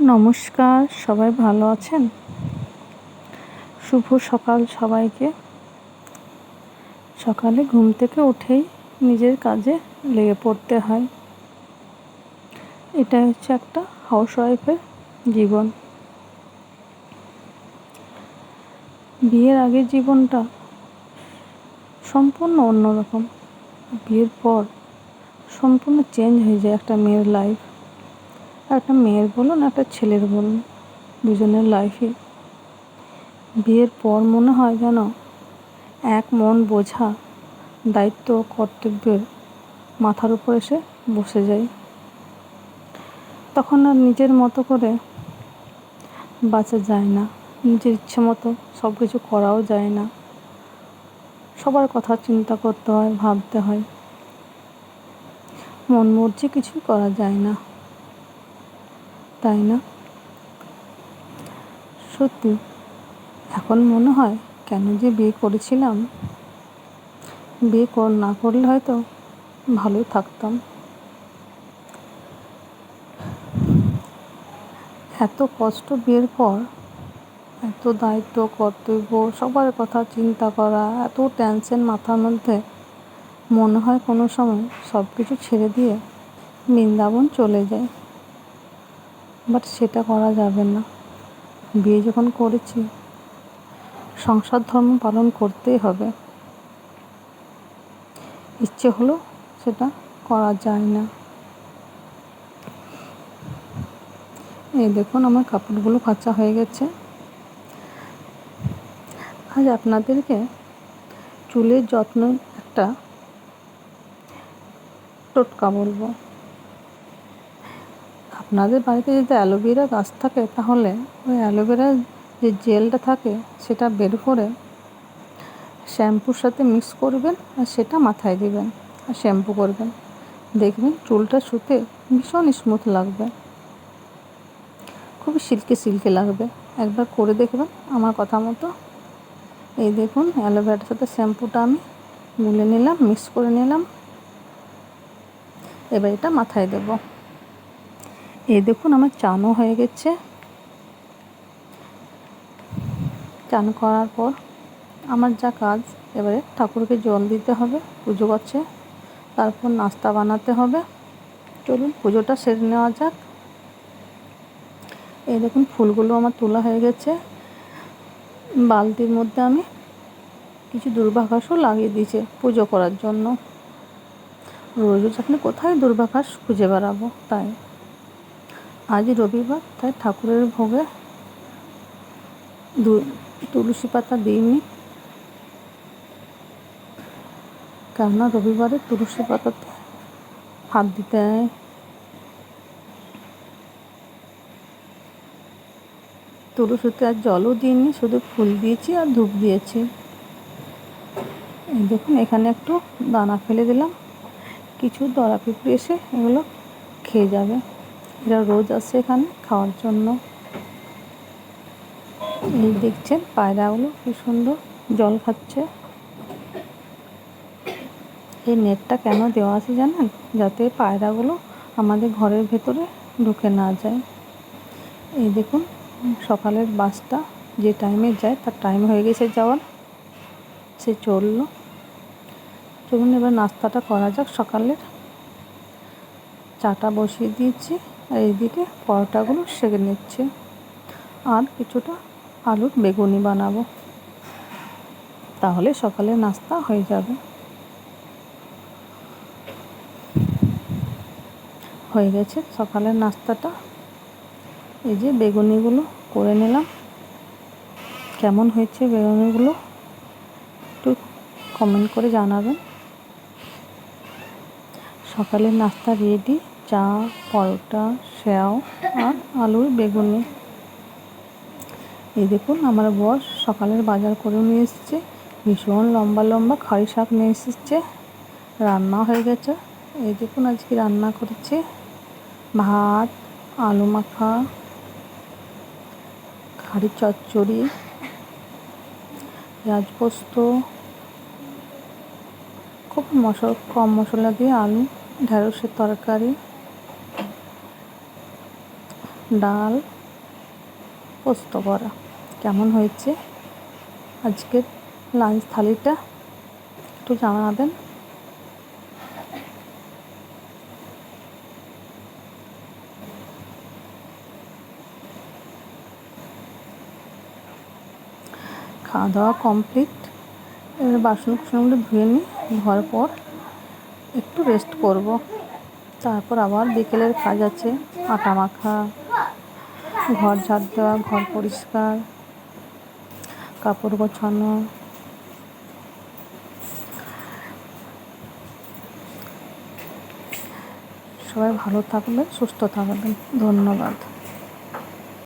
নমস্কার, সবাই ভালো আছেন? শুভ সকাল সবাইকে। সকালে ঘুম থেকে উঠেই নিজের কাজে লেগে পড়তে হয়। এটা হচ্ছে একটা হাউসওয়াইফের জীবন। বিয়ের আগের জীবনটা সম্পূর্ণ অন্যরকম। বিয়ের পর সম্পূর্ণ চেঞ্জ হয়ে যায় একটা মেয়ের লাইফ একটা মেয়ের বলুন, একটা ছেলের বলুন, দুজনের লাইফে বিয়ের পর মনে হয় যেন এক মন বোঝা দায়িত্ব, কর্তব্যের মাথার উপর এসে বসে যায়। তখন আর নিজের মতো করে বাঁচা যায় না। নিজের ইচ্ছে মতো সব কিছু করাও যায় না। সবার কথা চিন্তা করতে হয়, ভাবতে হয়। মন মর্জি কিছুই করা যায় না। তাই না? সত্যি, এখন মনে হয় কেন যে বিয়ে করেছিলাম। বিয়ে কর, না করলে হয়তো ভালোই থাকতাম। এত কষ্ট বিয়ের পর, এত দায়িত্ব, কর্তব্য, সবার কথা চিন্তা করা, এত টেনশন মাথার মধ্যে মনে হয় কোনো সময় সব কিছু ছেড়ে দিয়ে বৃন্দাবন চলে যায় বাট সেটা করা যাবে না। বিয়ে যখন করেছি, সংসার ধর্ম পালন করতেই হবে। ইচ্ছে হলেও সেটা করা যায় না। এই দেখুন আমার কাপড়গুলো কাঁচা হয়ে গেছে। আজ আপনাদেরকে চুলের যত্ন একটা টোটকা বলব। আপনাদের বাড়িতে যদি অ্যালোভেরা গাছ থাকে, তাহলে ওই অ্যালোভেরার যে জেলটা থাকে, সেটা বের করে শ্যাম্পুর সাথে মিক্স করবেন আর সেটা মাথায় দিবেন আর শ্যাম্পু করবেন। দেখবেন চুলটা শুতে ভীষণ স্মুথ লাগবে। খুবই সিল্কি সিল্কি লাগবে। একবার করে দেখবেন আমার কথা মতো। এই দেখুন অ্যালোভেরার সাথে শ্যাম্পুটা আমি গুলে নিলাম, মিক্স করে নিলাম। এবার এটা মাথায় দেবো। এই দেখুন, আমার চানও হয়ে গেছে। চান করার পর আমার যা কাজ, এবারে ঠাকুরকে জল দিতে হবে, পুজো করছে তারপর নাস্তা বানাতে হবে। চলুন, পুজোটা সেরে নেওয়া যাক। এই দেখুন, ফুলগুলো আমার তোলা হয়ে গেছে। বালতির মধ্যে আমি কিছু দুর্বাঘাসও লাগিয়ে দিয়েছে পুজো করার জন্য। রোজ রোজ আপনি কোথায় দুর্বাঘাস খুঁজে বেড়াবো, তাই। আজ রবিবার, তাই ঠাকুরের ভোগে তুলসী পাতা দিইনি। কেননা রবিবারে তুলসী পাতাতে হাত দিতে হয়। তুলসীতে আর জলও দিইনি, শুধু ফুল দিয়েছি আর ধূপ দিয়েছি। দেখুন, এখানে একটু দানা ফেলে দিলাম। কিছু দরা পিঁপড়ে এসে এগুলো খেয়ে যাবে। এরা রোজ আসে এখানে খাওয়ার জন্য। এই দেখছেন পায়রাগুলো কি সুন্দর জল খাচ্ছে। এই নেটটা কেন দেওয়া আছে জানেন? যাতে পায়রাগুলো আমাদের ঘরের ভেতরে ঢুকে না যায়। এই দেখুন, সকালের বাসটা যে টাইমে যায়, তার টাইম হয়ে গেছে যাওয়ার। সে চলল। চলুন এবার নাস্তাটা করা যাক। সকালের চাটা বসিয়ে দিয়েছি। আর এইদিকে পরোটাগুলো সেঁকে নিচ্ছে। আর কিছুটা আলুর বেগুনি বানাবো। তাহলে সকালে নাস্তা হয়ে যাবে। হয়ে গেছে সকালের নাস্তাটা। এই যে বেগুনিগুলো করে নিলাম। কেমন হয়েছে বেগুনিগুলো? একটু কমেন্ট করে জানাবেন। সকালের নাস্তা রেডি চা, পরোটা স্যাও আর আলুর বেগুনি। এই দেখুন, আমার বস সকালের বাজার করে নিয়ে এসেছে। ভীষণ লম্বা লম্বা খাড়ি শাক নিয়ে এসেছে। রান্না হয়ে গেছে। এই দেখুন, আজকে রান্না করেছে ভাত, আলু মাখা, খাড়ি চচ্চড়ি, পেঁয়াজ পোস্ত, খুব মশলা, কম মশলা দিয়ে আলু, ঢেঁড়সের তরকারি। ডাল, পোস্ত করা কেমন হয়েছে? আজকের লাঞ্চ থালিটা একটু জানাবেন? খাওয়া দাওয়া কমপ্লিট এবার বাসন কুসনগুলো ধুয়ে নিই, ধোয়ার পর একটু রেস্ট করব। তারপর আবার বিকেলের কাজ আছে, আটা মাখা ঘর ঝাড় দেওয়া ঘর পরিষ্কার কাপড় গোছানো। সবাই ভালো থাকবেন সুস্থ থাকবেন। ধন্যবাদ।